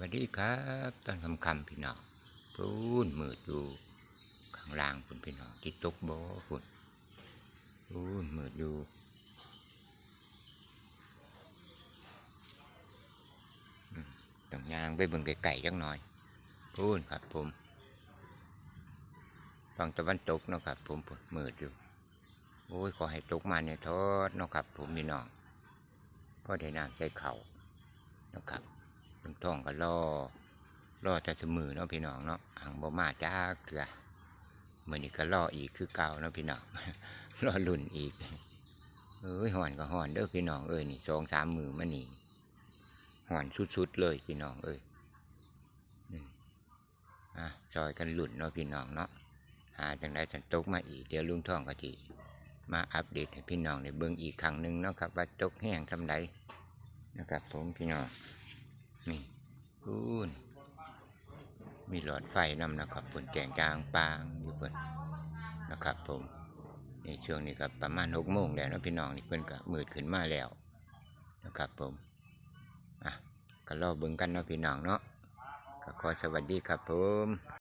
วัสดีครับตอนคำคำพี่น้องพูนมืดอยู่ข้างล่างคุณพี่น้องที่ตกโบคุณพูนมืดอยู่ต้องยางไปเบิ่งไก่ๆจังหน่อยพูนครับผมฝั่งตะวันตกเนาะครับ ผมพูนมืดอยู่โอ้ยขอให้ตกมาเนี่ยทอดเนาะครับ ผมพี่น้องพอได้น้ำใจเขานะครับ ลุงท่องก็รอรอแต่เสมอเนาะพี่น้องเนาะหังบ่มาจ้าเถื่อมือนี้ก็รออีกคือเก่าเนาะพี่น้องรอลุ่นอีกเอ้ยห่อนก็ห่อนเด้อพี่น้องเอ้ยนี่สองสามมือมานี่ห่อนสุดๆเลยพี่น้องเอ้ยอะซอยกันหลุ่นเนาะพี่น้องเนาะหาจังไดสันตกมาอีกเดี๋ยวลุงท่องก็ทีมาอัปเดตให้พี่น้องได้เบิ่งอีกครั้งหนึ่งเนาะครับว่าตกแห้งทำไดนะครับผมพี่น้อง นี่พูนมีหลอดไฟนำนะครับบนแกงจางปางอยู่เพิ่นนะครับผมในช่วงนี้ครับประมาณหกโมงแล้วนะพี่น้องนี่เพิ่นก็มืดขึ้นมาแล้วนะครับผมอะก็รอเบิ่งกันเนาะพี่น้องเนาะก็ขอสวัสดีครับผม